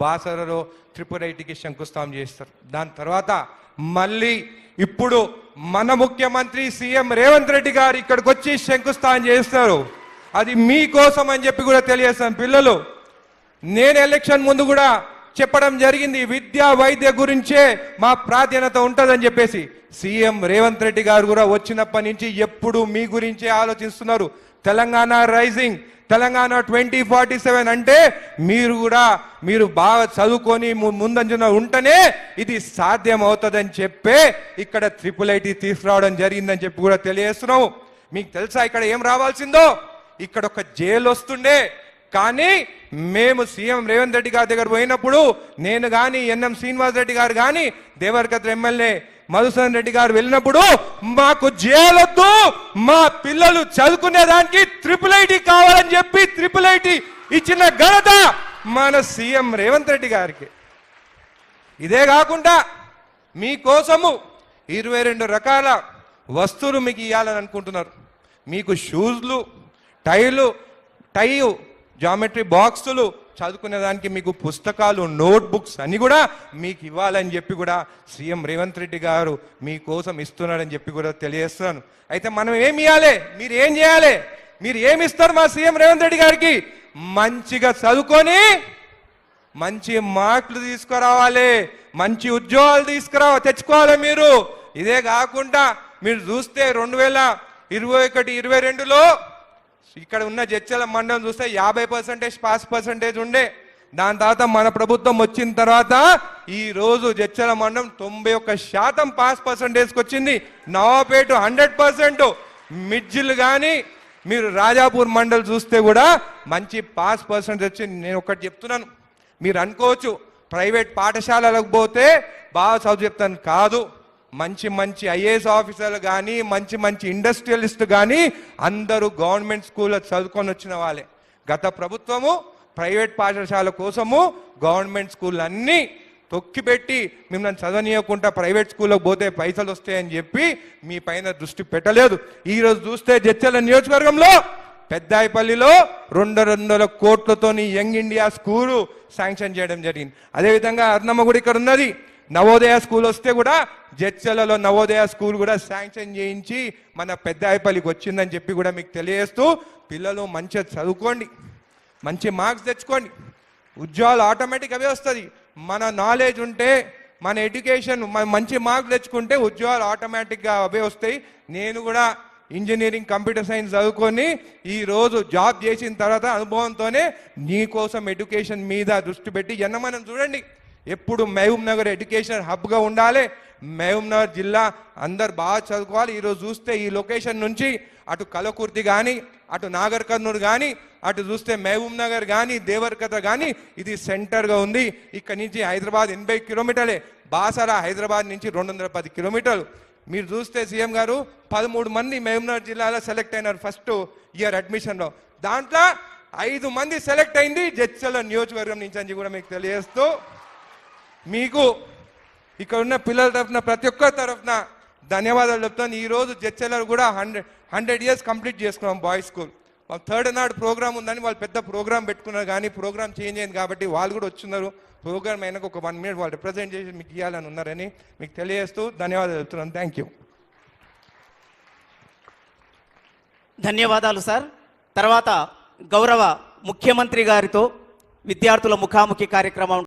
బాసరలో త్రిపురైటికి శంకుస్థాపన చేస్తారు. దాని తర్వాత మళ్ళీ ఇప్పుడు మన ముఖ్యమంత్రి సీఎం రేవంత్ రెడ్డి గారు ఇక్కడికి వచ్చి శంకుస్థాపన చేస్తారు. అది మీకోసం అని చెప్పి కూడా తెలియజేస్తాను పిల్లలు. నేను ఎలక్షన్ ముందు కూడా చెప్పడం జరిగింది. విద్యా వైద్య గురించే మా ప్రాధాన్యత ఉంటుందని చెప్పేసి సీఎం రేవంత్ రెడ్డి గారు కూడా వచ్చినప్పటి నుంచి ఎప్పుడు మీ గురించే ఆలోచిస్తున్నారు. Telangana rising Telangana twenty forty seven అంటే మీరు కూడా మీరు బాగా చదువుకొని ము- ముందంజన ఉంటేనే ఇది సాధ్యం అవుతుందని చెప్పే ఇక్కడ త్రిపుల్ ఐటీ తీసుకురావడం జరిగిందని చెప్పి కూడా తెలియజేస్తున్నాము. మీకు తెలుసా ఇక్కడ ఏం రావాల్సిందో? ఇక్కడ ఒక జైలు వస్తుండే. కానీ మేము సీఎం రేవంత్ రెడ్డి గారి దగ్గర పోయినప్పుడు నేను కానీ ఎన్ఎం శ్రీనివాస్ రెడ్డి గారు కానీ దేవరకత్ర ఎమ్మెల్యే మధుసూదన్ రెడ్డి గారు వెళ్ళినప్పుడు మాకు జైలొద్దు మా పిల్లలు చదువుకునేదానికి ట్రిపుల్ ఐటీ కావాలని చెప్పి ట్రిపుల్ ఐటీ ఇచ్చిన ఘనత మన సీఎం రేవంత్ రెడ్డి గారికి. ఇదే కాకుండా మీకోసము ఇరవై రెండు రకాల వస్తువులు మీకు ఇవ్వాలని అనుకుంటున్నారు. మీకు షూస్లు టైలు టై జామెట్రీ బాక్సులు చదువుకునేదానికి మీకు పుస్తకాలు నోట్బుక్స్ అన్నీ కూడా మీకు ఇవ్వాలని చెప్పి కూడా సీఎం రేవంత్ రెడ్డి గారు మీకోసం ఇస్తున్నాడని చెప్పి కూడా తెలియజేస్తున్నాను. అయితే మనం ఏమి ఇవ్వాలి మీరు ఏం చేయాలి? మీరు ఏమి ఇస్తారు మా సీఎం రేవంత్ రెడ్డి గారికి? మంచిగా చదువుకొని మంచి మార్కులు తీసుకురావాలి. మంచి ఉద్యోగాలు తీసుకురావాలి తెచ్చుకోవాలి మీరు. ఇదే కాకుండా మీరు చూస్తే రెండు వేల ఇరవై ఒకటి ఇరవై రెండులో ఇక్కడ ఉన్న జడ్చల మండలం చూస్తే యాభై పర్సెంటేజ్ పాస్ పర్సెంటేజ్ ఉండే. దాని తర్వాత మన ప్రభుత్వం వచ్చిన తర్వాత ఈ రోజు జడ్చల మండలం తొంభై ఒక్క శాతం పాస్ పర్సెంటేజ్కి వచ్చింది. నవాపేట హండ్రెడ్ పర్సెంట్ మిడ్జిల్ కానీ మీరు రాజాపూర్ మండల్ చూస్తే కూడా మంచి పాస్ పర్సెంటేజ్ వచ్చింది. నేను ఒకటి చెప్తున్నాను. మీరు అనుకోవచ్చు ప్రైవేట్ పాఠశాలలకు పోతే బాగా చదువు చెప్తాను. కాదు. మంచి మంచి ఐఏఎస్ ఆఫీసర్లు కానీ మంచి మంచి ఇండస్ట్రియలిస్ట్ కానీ అందరూ గవర్నమెంట్ స్కూల్లో చదువుకొని వచ్చిన వాళ్ళే. గత ప్రభుత్వము ప్రైవేట్ పాఠశాల కోసము గవర్నమెంట్ స్కూల్ అన్నీ తొక్కిపెట్టి మిమ్మల్ని చదవనీయకుండా ప్రైవేట్ స్కూల్లో పోతే పైసలు వస్తాయని చెప్పి మీ పైన దృష్టి పెట్టలేదు. ఈరోజు చూస్తే జడ్చల నియోజకవర్గంలో పెద్దాయిపల్లిలో రెండు వందల కోట్లతోని యంగ్ ఇండియా స్కూలు శాంక్షన్ చేయడం జరిగింది. అదేవిధంగా అర్ణమ్మ గుడి ఇక్కడ ఉన్నది నవోదయ స్కూల్ వస్తే కూడా జడ్చలలో నవోదయ స్కూల్ కూడా శాంక్షన్ చేయించి మన పెద్దాయపల్లికి వచ్చిందని చెప్పి కూడా మీకు తెలియజేస్తూ పిల్లలు మంచిగా చదువుకోండి మంచి మార్క్స్ తెచ్చుకోండి. ఉద్యోగాలు ఆటోమేటిక్ అవే వస్తుంది. మన నాలెడ్జ్ ఉంటే మన ఎడ్యుకేషన్ మన మంచి మార్క్స్ తెచ్చుకుంటే ఉద్యోగాలు ఆటోమేటిక్గా అవే వస్తాయి. నేను కూడా ఇంజనీరింగ్ కంప్యూటర్ సైన్స్ చదువుకొని ఈరోజు జాబ్ చేసిన తర్వాత అనుభవంతోనే నీకోసం ఎడ్యుకేషన్ మీద దృష్టి పెట్టి జనమనం చూడండి. ఎప్పుడు మహబూబ్ నగర్ ఎడ్యుకేషన్ హబ్గా ఉండాలి. మహబూబ్ నగర్ జిల్లా అందరు బాగా చదువుకోవాలి. ఈరోజు చూస్తే ఈ లొకేషన్ నుంచి అటు కలకుర్తి కానీ అటు నాగర్ కర్నూలు కానీ అటు చూస్తే మహబూబ్ నగర్ కానీ దేవరకథ కానీ ఇది సెంటర్గా ఉంది. ఇక్కడ నుంచి హైదరాబాద్ ఎనభై కిలోమీటర్లే. బాసరా హైదరాబాద్ నుంచి రెండు వందల పది కిలోమీటర్లు. మీరు చూస్తే సీఎం గారు పదమూడు మంది మహబూబ్నగర్ జిల్లాలో సెలెక్ట్ అయినారు ఫస్ట్ ఇయర్ అడ్మిషన్లో. దాంట్లో ఐదు మంది సెలెక్ట్ అయింది జడ్చల నియోజకవర్గం నుంచి అని కూడా మీకు తెలియజేస్తూ మీకు ఇక్కడ ఉన్న పిల్లల తరఫున ప్రతి ఒక్కరి తరఫున ధన్యవాదాలు చెప్తాను ఈరోజు రోజు కూడా హండ్రెడ్ హండ్రెడ్ ఇయర్స్ కంప్లీట్ చేసుకున్నాం బాయ్స్ స్కూల్ థర్డ్ నాడు ప్రోగ్రామ్ ఉందని వాళ్ళు పెద్ద ప్రోగ్రామ్ పెట్టుకున్నారు కానీ ప్రోగ్రామ్ చేంజ్ అయింది కాబట్టి వాళ్ళు కూడా వచ్చిన్నారు. ప్రోగ్రామ్ అయినాక ఒక వన్ మినిట్ వాళ్ళు రిప్రజెంట్ చేసి మీకు ఇవ్వాలని ఉన్నారని మీకు తెలియజేస్తూ ధన్యవాదాలు చెప్తున్నాను. థ్యాంక్ యూ ధన్యవాదాలు సార్ తర్వాత గౌరవ ముఖ్యమంత్రి గారితో విద్యార్థుల ముఖాముఖి కార్యక్రమం